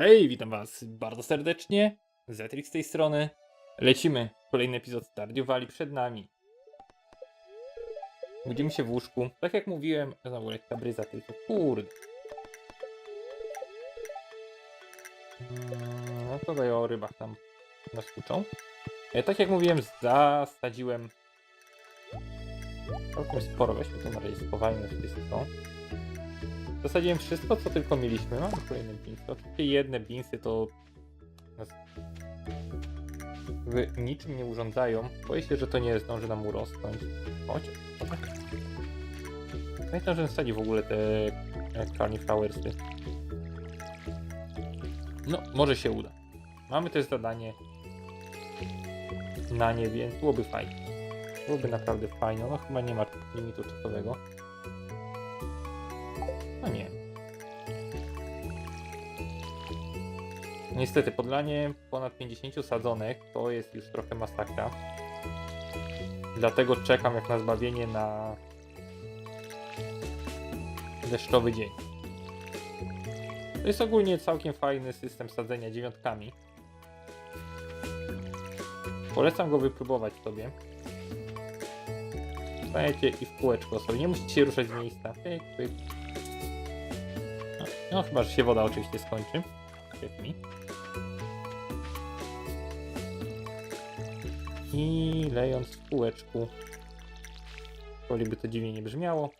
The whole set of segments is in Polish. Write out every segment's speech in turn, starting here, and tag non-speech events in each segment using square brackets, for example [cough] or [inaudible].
Hej, witam was bardzo serdecznie. Zetrix z tej strony. Lecimy. Kolejny epizod Stardew Valley przed nami. Budzimy się w łóżku. Tak jak mówiłem, znowu lekka bryza tylko. Kurde. Mm, No to tutaj o rybach tam nas uczą. E, Tak jak mówiłem, zasadziłem całkiem sporo. Weźmy to na razie wszystko. Zasadziłem wszystko, co tylko mieliśmy. Mamy kolejne binsy. Oczywiście jedne binsy to w niczym nie urządzają. Boję się, że to nie zdąży nam urosnąć. Chodź. Pamiętam, że wsadzi w ogóle te Carniflowersy. No, może się uda. Mamy też zadanie na nie, więc byłoby fajnie. Byłoby naprawdę fajnie. No chyba nie ma limitu czasowego. No nie. Niestety, podlanie ponad 50 sadzonek to jest już trochę masakra. Dlatego czekam jak na zbawienie na deszczowy dzień. To jest ogólnie całkiem fajny system sadzenia dziewiątkami. Polecam go wypróbować sobie. Stajecie i w kółeczko sobie. Nie musicie się ruszać z miejsca. Pyk, pyk. No, chyba, że się woda oczywiście skończy. Świetnie. mi. I lejąc w kółeczku. Woli by to dziwnie nie brzmiało.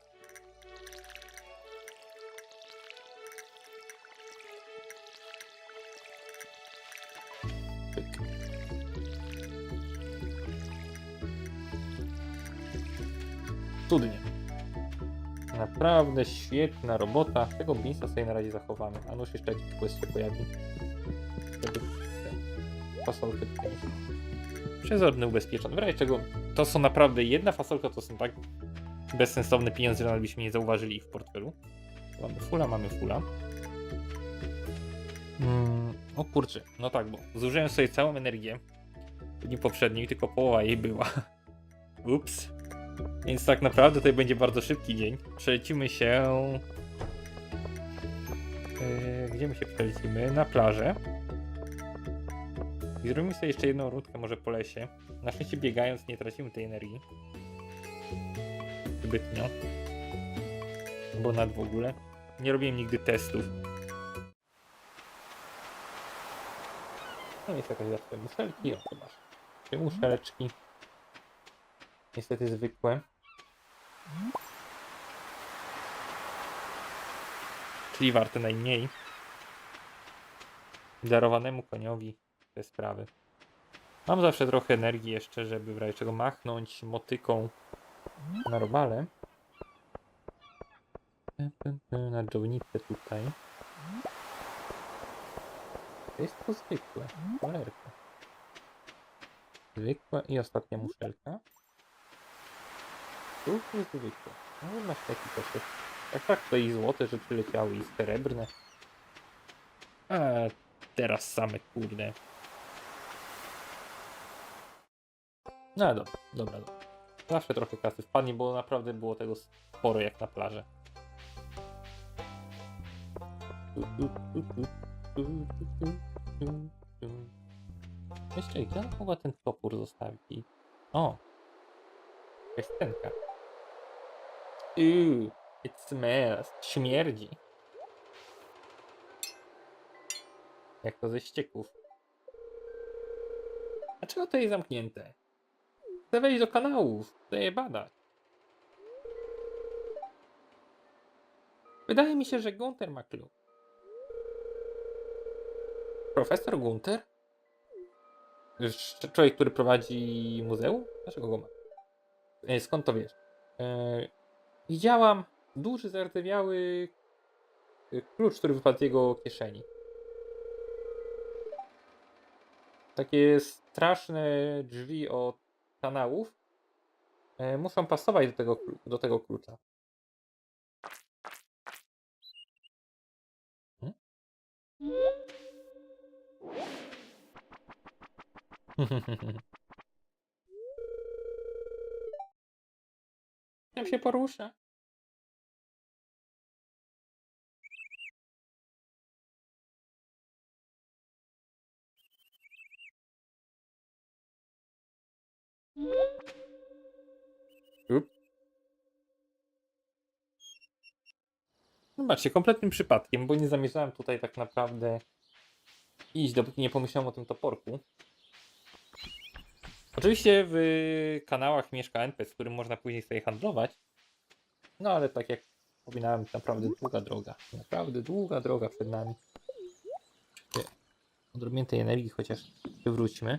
Cudnie. Naprawdę świetna robota. Tego Beansa sobie na razie zachowamy. A nuż jeszcze jakiś quest się pojawi. Fasolkę tutaj. Przezorny ubezpieczony. W razie czego to są naprawdę jedna fasolka, to są tak bezsensowne pieniądze, że nawet byśmy nie zauważyli ich w portfelu. Mamy fula, mamy fula. Mm, o kurczę, no tak, bo zużyłem sobie całą energię w dniu poprzednim, tylko połowa jej była. [laughs] Ups. Więc tak naprawdę tutaj będzie bardzo szybki dzień. Przelecimy się. Yy, gdzie my się przelecimy? Na plażę. I zrobimy sobie jeszcze jedną rundkę może po lesie. Na szczęście biegając nie tracimy tej energii. Zbytnio. Bo nad w ogóle. Nie robiłem nigdy testów. No jest jakaś za te muszelki. O, zobacz. Te muszeleczki. Niestety zwykłe. Czyli warte najmniej. Darowanemu koniowi te sprawy. Mam zawsze trochę energii jeszcze, żeby w razie czego machnąć motyką na robale. Na dżownicę tutaj. Jest to zwykłe. Cholerka. Zwykła i ostatnia muszelka. Tu zwykłe. No masz taki jest. Tak, tak, to i złote rzeczy leciały i srebrne. A teraz same kurde. No dobra, dobra, dobra. Zawsze trochę kasy wpadnie, bo naprawdę było tego sporo jak na plaży. Jeszcze gdzie ona mogła ten topór zostawić? O! Jakaś scenka. Uuu, it smells. Śmierdzi. Jak to ze ścieków. Dlaczego to jest zamknięte? Chcę wejść do kanałów. Chcę je badać. Wydaje mi się, że Gunter ma klucz. Profesor Gunter? Człowiek, który prowadzi muzeum? Dlaczego go ma? E, Skąd to wiesz? E, widziałam duży, zardzewiały e, klucz, który wypadł z jego kieszeni. Takie straszne drzwi od kanałów e, muszą pasować do tego, do tego klucza. Hmm? [laughs] Tam się porusza. Zobaczcie, kompletnym przypadkiem, bo nie zamierzałem tutaj tak naprawdę iść, dopóki nie pomyślałem o tym toporku. Oczywiście w kanałach mieszka NPC, z którym można później sobie handlować. No ale tak jak wspominałem, naprawdę długa droga. Naprawdę długa droga przed nami. Nie, Odrobię tej energii chociaż wywróćmy.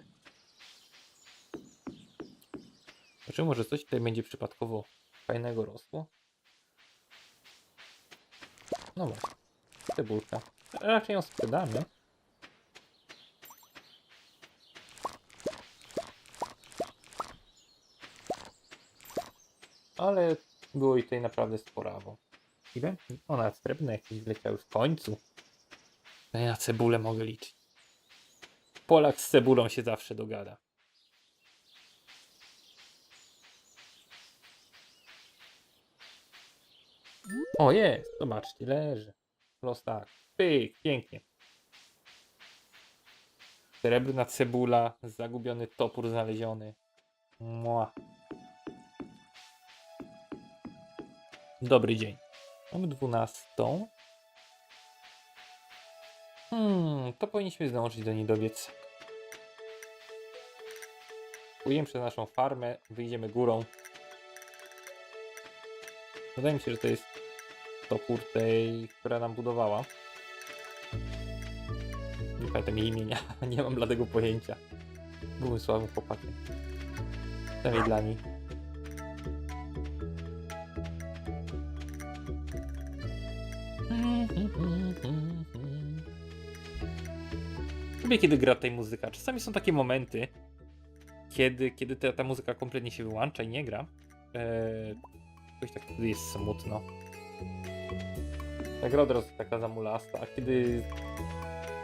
Zobaczymy, może coś tutaj będzie przypadkowo fajnego rosło. No właśnie. Cebulka. Raczej ją sprzedamy. Ale było i tutaj naprawdę sporawo. Ile? O, nawet srebrne jakieś wleciały w końcu. No ja na cebulę mogę liczyć. Polak z cebulą się zawsze dogada. O, jest. Zobaczcie, leży. Los tak. Pyk, pięknie. Srebrna cebula, zagubiony topór znaleziony. Mua. Dobry dzień. Mamy dwunastą. Hmm, to powinniśmy zdążyć do niej dobiec. Pójdziemy przez naszą farmę, wyjdziemy górą. Wydaje mi się, że to jest topór tej, która nam budowała. Nie pamiętam jej imienia, [laughs] nie mam bladego pojęcia. Byłem słabym chłopakiem. Przynajmniej dla niej. Lubię kiedy gra tej muzyka. Czasami są takie momenty, kiedy, kiedy ta, ta muzyka kompletnie się wyłącza i nie gra. Eee, coś tak jest smutno. Od razu taka zamulasta, a kiedy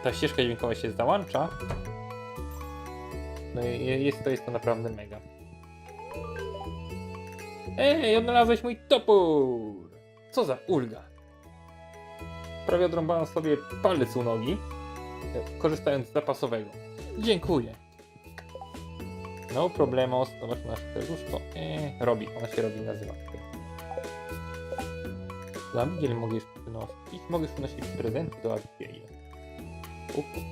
ta ścieżka dźwiękowa się załącza, no jest to, jest to naprawdę mega. Ej, odnalazłeś mój topór! Co za ulga! Prawie odrąbałem sobie palec u nogi, korzystając z zapasowego. Dziękuję. No problemos, zobacz nasze serduszko. Eee, robi, ona się robi, nazywa. Do mogę już przynosić. Mogę już prezenty do Abigail.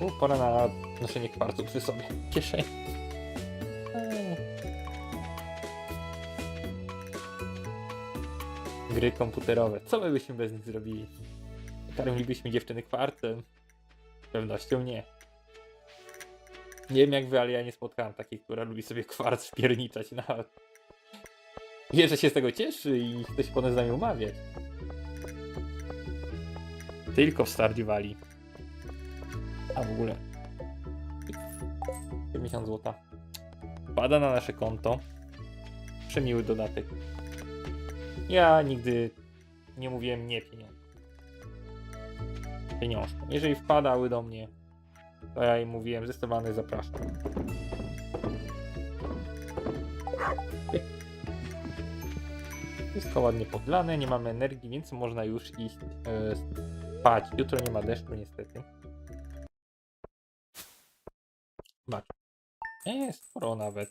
U, pora na noszenie kwarcu przy sobie. Cieszę. Eee. Gry komputerowe. Co my byśmy bez nich zrobili? Karmilibyśmy dziewczyny kwartem? Z pewnością nie. Nie wiem jak wy, ale ja nie spotkałem takiej, która lubi sobie kwarc wpierniczać nawet. Wie, że się z tego cieszy i chce się potem z nami umawiać. Tylko w Stardew Valley. A w ogóle. 50 zł. Pada na nasze konto. Przemiły dodatek. Ja nigdy nie mówiłem nie pieniądze. Pieniążkom. Jeżeli wpadały do mnie, to ja im mówiłem zdecydowanie zapraszam. Wszystko ładnie podlane, nie mamy energii, więc można już iść e, spać. Jutro nie ma deszczu niestety. Zobacz. Nie, sporo nawet.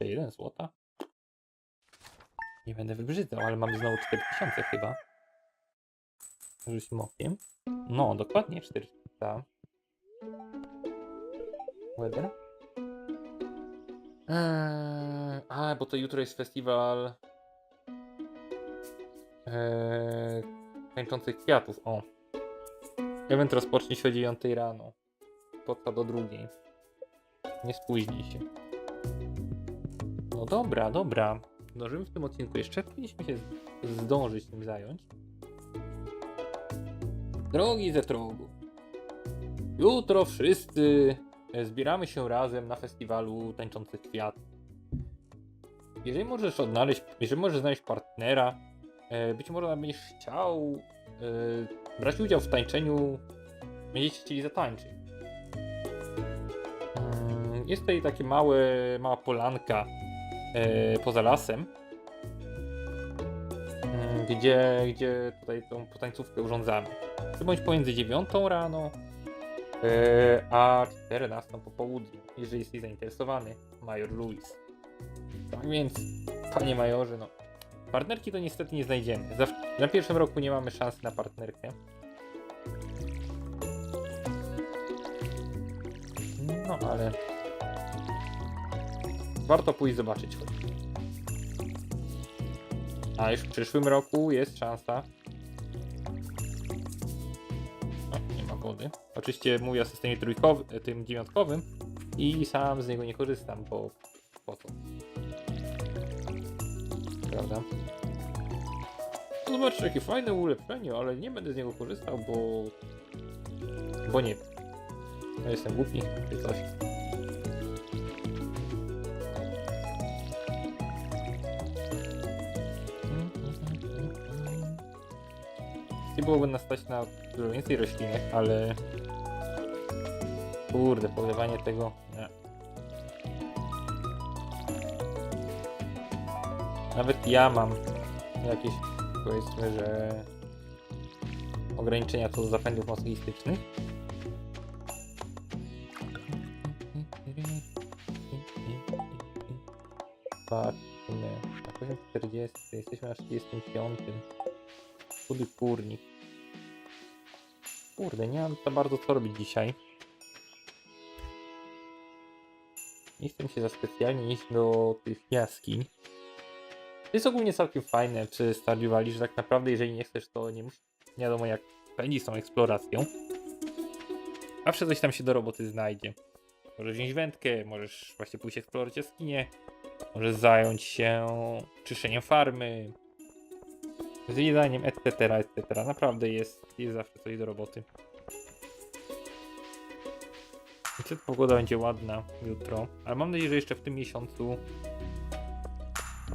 jeden złota. Nie będę wybrzydzał, ale mamy znowu 4000 chyba. Rzućmy okiem. No, dokładnie 400. Weather? Eee, a, bo to jutro jest festiwal eee, tańczących kwiatów. O. Event rozpocznie się o 9 rano. Potrwa do drugiej. Nie spóźnij się. No dobra, dobra. Zdążymy w tym odcinku jeszcze. Powinniśmy się zdążyć tym zająć. Drogi ze. Jutro wszyscy zbieramy się razem na festiwalu tańczących kwiatów. Jeżeli możesz odnaleźć, jeżeli możesz znaleźć partnera, e, być może będziesz chciał e, brać udział w tańczeniu, będziecie chcieli zatańczyć. Mm, Jest tutaj takie małe, mała polanka e, poza lasem, mm, gdzie, gdzie tutaj tą potańcówkę urządzamy. To bądź pomiędzy 9 rano e, a 14 po południu, jeżeli jesteś zainteresowany, Major Louis. Tak więc, panie majorze, no. Partnerki to niestety nie znajdziemy. Na pierwszym roku nie mamy szansy na partnerkę. No ale. Warto pójść zobaczyć. A już w przyszłym roku jest szansa. Oczywiście mówię o systemie trójkowym, tym dziewiątkowym i sam z niego nie korzystam, bo po co? Prawda? Zobaczcie, jakie fajne ulepszenie, ale nie będę z niego korzystał, bo... Bo nie. Ja jestem głupi, czy coś. Nie byłoby nas stać na więcej roślinek, ale... Kurde, polewanie tego... Nie. Nawet ja mam jakieś, powiedzmy, że... ograniczenia co do zapędów motorystycznie. Patrzmy. Na poziom 40, jesteśmy na 35. Chudy kurnik. Kurde, nie mam za bardzo co robić dzisiaj. Nie chcę się za specjalnie iść do tych jaskiń. To jest ogólnie całkiem fajne przy Stardew Valley, że tak naprawdę jeżeli nie chcesz, to nie musisz, nie wiadomo jak pędzić tą eksploracją. Zawsze coś tam się do roboty znajdzie. Możesz wziąć wędkę, możesz właśnie pójść eksplorować jaskinie, możesz zająć się czyszczeniem farmy, zjedaniem, etc., etc. Naprawdę jest, jest zawsze coś do roboty. Niestety pogoda będzie ładna jutro, ale mam nadzieję, że jeszcze w tym miesiącu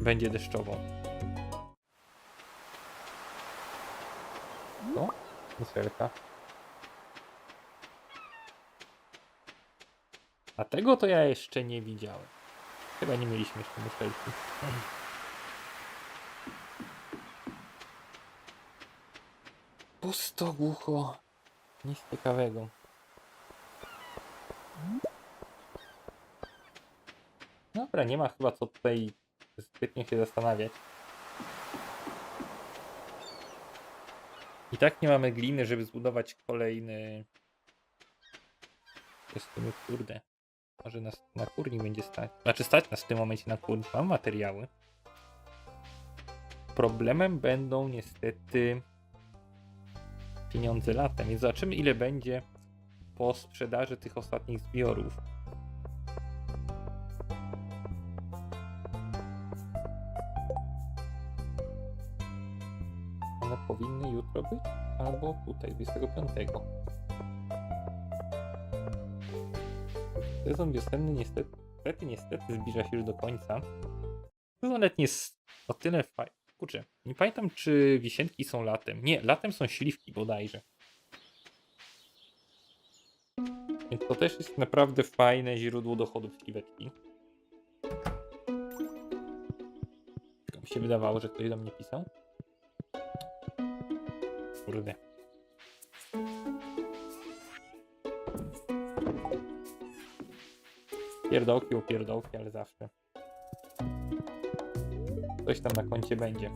będzie deszczowo. Co? Muselka. A tego to ja jeszcze nie widziałem. Chyba nie mieliśmy jeszcze muszelki. Pusto, głucho. Nic ciekawego. Dobra, nie ma chyba co tutaj zbytnio się zastanawiać. I tak nie mamy gliny, żeby zbudować kolejny... Jest kurde. Może nas na kurni będzie stać. Znaczy stać nas w tym momencie na kurni. Mam materiały. Problemem będą niestety pieniądze latem, więc zobaczymy ile będzie po sprzedaży tych ostatnich zbiorów. One powinny jutro być, albo tutaj, 25. Sezon wiosenny niestety, niestety, niestety zbliża się już do końca. Sezon letni jest o tyle fajny. Kurczę, nie pamiętam czy wisienki są latem. Nie, latem są śliwki bodajże. Więc to też jest naprawdę fajne źródło dochodów śliweczki. Tylko mi się wydawało, że ktoś do mnie pisał. Kurde. Pierdołki o pierdołki, ale zawsze. Coś tam na koncie będzie.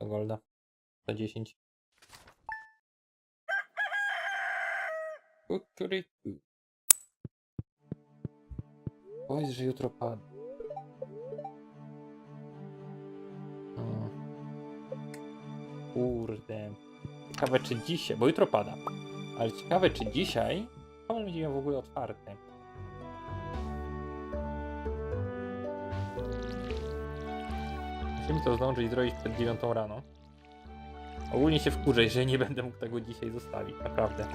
Golda. 110. Kukuryku. Powiedz, że jutro. Hmm. Kurde. Ciekawe czy dzisiaj, bo jutro pada. Ale ciekawe czy dzisiaj Kamel będzie miał w ogóle otwarte. Musimy to zdążyć zrobić przed 9 rano. Ogólnie się wkurzę, że nie będę mógł tego dzisiaj zostawić, naprawdę.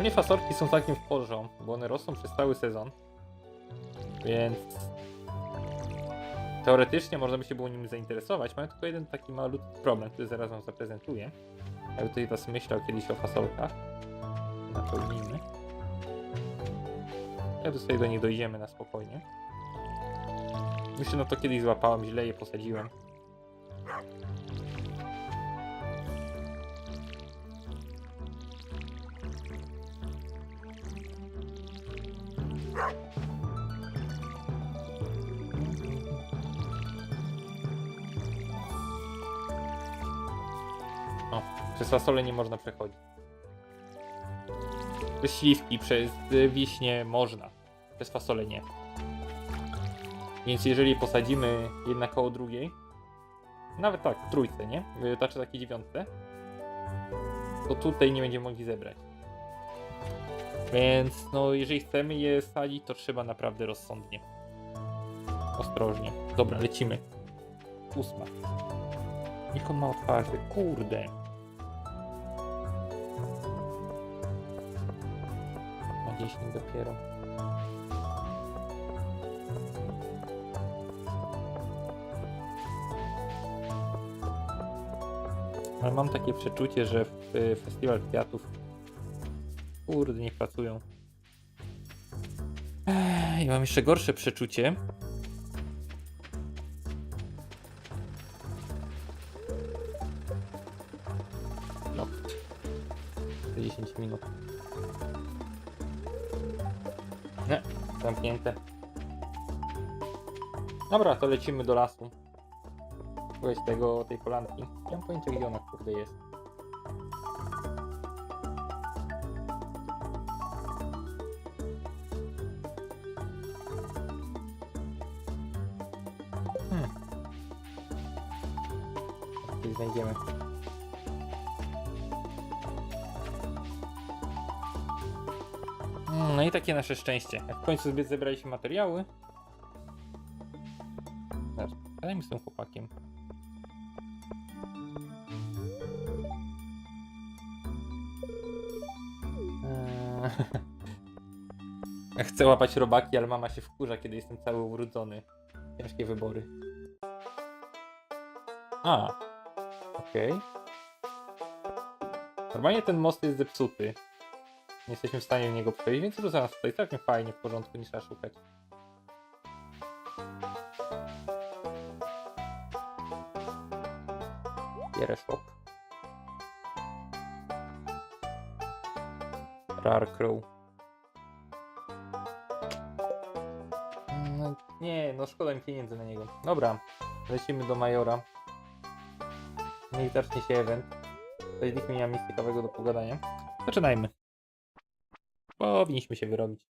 Mnie fasolki są całkiem w porządku, bo one rosną przez cały sezon. Więc teoretycznie można by się było nim zainteresować. Mamy tylko jeden taki malutki problem, który zaraz wam zaprezentuję. Ja tutaj was myślał kiedyś o fasolkach. Napełnimy. Ja tutaj do nich dojdziemy na spokojnie. Myślę, no to kiedyś złapałem, źle je posadziłem. O, przez fasolę nie można przechodzić. Przez śliwki, przez wiśnie można. Przez fasolę nie. Więc jeżeli posadzimy jedna koło drugiej, nawet tak, w trójce, nie? Znaczy takie dziewiątce, to tutaj nie będziemy mogli zebrać. Więc no, jeżeli chcemy je sadzić, to trzeba naprawdę rozsądnie. Ostrożnie. Dobra, lecimy. Ósma. Nikon ma otwarty, kurde. Na 10 dopiero. Ale mam takie przeczucie, że w y, festiwal kwiatów kurde nie pracują. Ech, I mam jeszcze gorsze przeczucie. No. 10 minut. Nie, zamknięte. Dobra, to lecimy do lasu. Szukać tego, tej polanki. Nie mam pojęcia gdzie ona kurde jest. No i takie nasze szczęście. Jak w końcu zbyt zebraliśmy materiały. Zaraz, mi z tym chłopakiem. Eee, [laughs] Chcę łapać robaki, ale mama się wkurza, kiedy jestem cały ubrudzony. Ciężkie wybory. A, okej. Normalnie ten most jest zepsuty. Nie jesteśmy w stanie w niego przejść, więc to za nas tutaj całkiem fajnie, w porządku, nie trzeba szukać. Bierę swap. Rar Crow. No, nie, no szkoda mi pieniędzy na niego. Dobra, lecimy do Majora. Niech zacznie się event. Tutaj nikt nie ma nic ciekawego do pogadania. Zaczynajmy. Powinniśmy się wyrobić.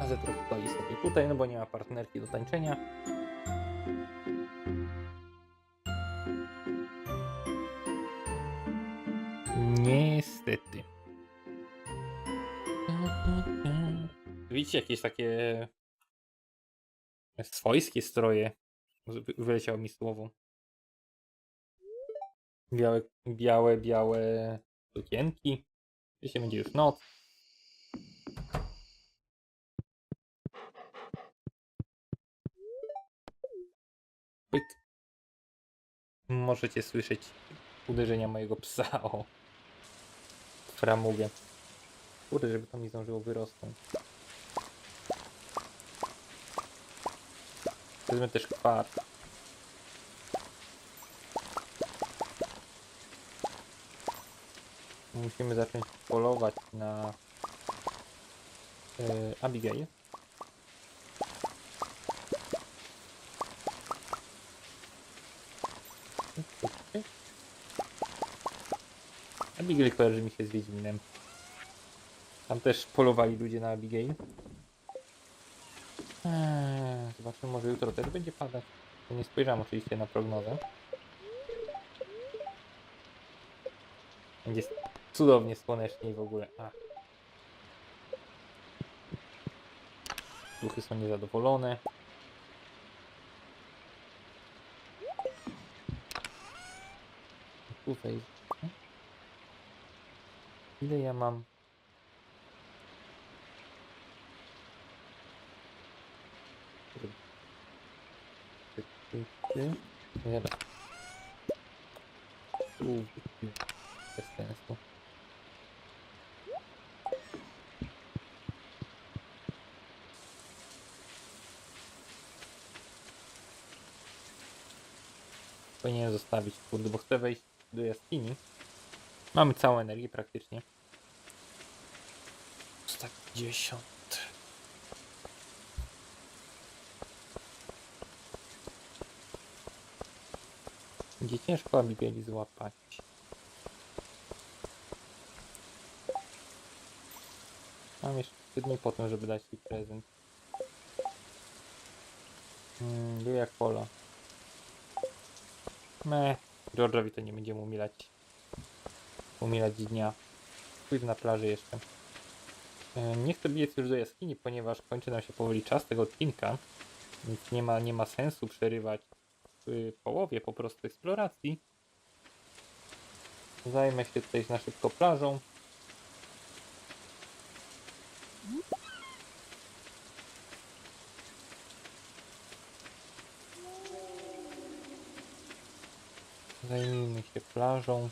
A Zetro stoi sobie tutaj, no bo nie ma partnerki do tańczenia. Niestety. Widzicie jakieś takie swojskie stroje? Wy- Wyleciało mi słowo. Białe, białe, białe sukienki. Dzisiaj będzie już noc. Pyk. Możecie słyszeć uderzenia mojego psa o framugę. Kurde, żeby to mi zdążyło wyrosnąć. Wezmę też kwar. Musimy zacząć polować na e, Abigail. Abigail kojarzy mi się z Wiedźminem. Tam też polowali ludzie na Abigail. Eee, zobaczmy, może jutro też będzie padać. Nie spojrzałem oczywiście na prognozę. Będzie cudownie słonecznie w ogóle. A. Duchy są niezadowolone. Tutaj. Ile ja mam? Dobra. Bez sensu. Powinienem zostawić kurde, bo chcę wejść do jaskini. Mamy całą energię praktycznie. Stak 10. Będzie ciężko Abigaili złapać. Mam jeszcze 3 dni po tym, żeby dać ci prezent. Hmm, był jak pola. Me, George'owi to nie będziemy umilać. Umilać dnia. Pójdę na plaży jeszcze. E, Nie chcę biec już do jaskini, ponieważ kończy nam się powoli czas tego odcinka. Więc nie ma, nie ma sensu przerywać w połowie po prostu eksploracji. Zajmę się tutaj na szybko plażą. Zajmijmy się plażą.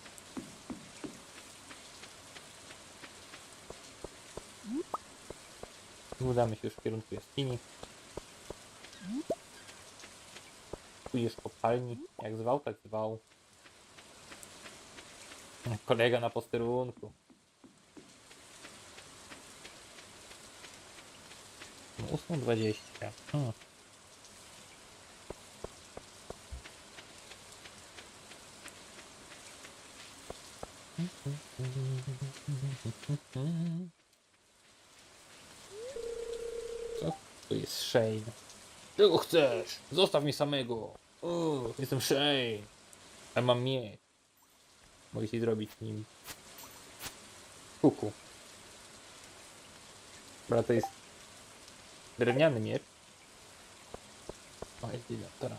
Udamy się już w kierunku jaskini. Pójdziesz kopalni. Jak zwał, tak zwał. Kolega na posterunku. No, 8.20. Hmm. Co to jest Shane? Czego chcesz? Zostaw mnie samego. Jestem Shane. A mam mieć. Mogę ci zrobić nim. Kuku. Dobra, to jest drewniany miecz. O, jest dobra.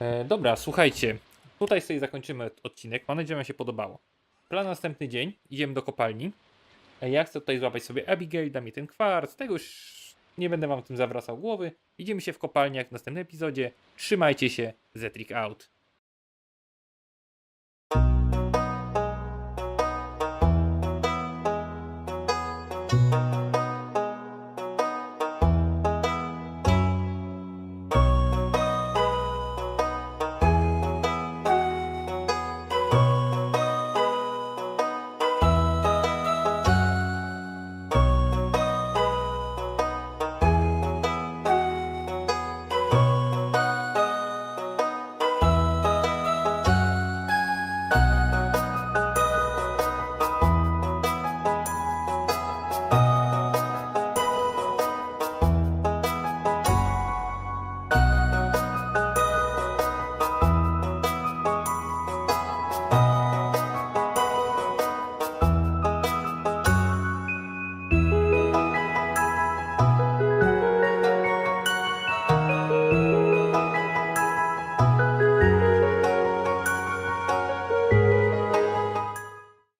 E, dobra, słuchajcie. Tutaj sobie zakończymy odcinek. Mam nadzieję, że się podobało. Plan na następny dzień. Idziemy do kopalni. E, Ja chcę tutaj złapać sobie Abigail, da mi ten kwarc. Tego już nie będę wam tym zawracał głowy. Widzimy się w kopalniach w następnym epizodzie. Trzymajcie się. Zetrik out.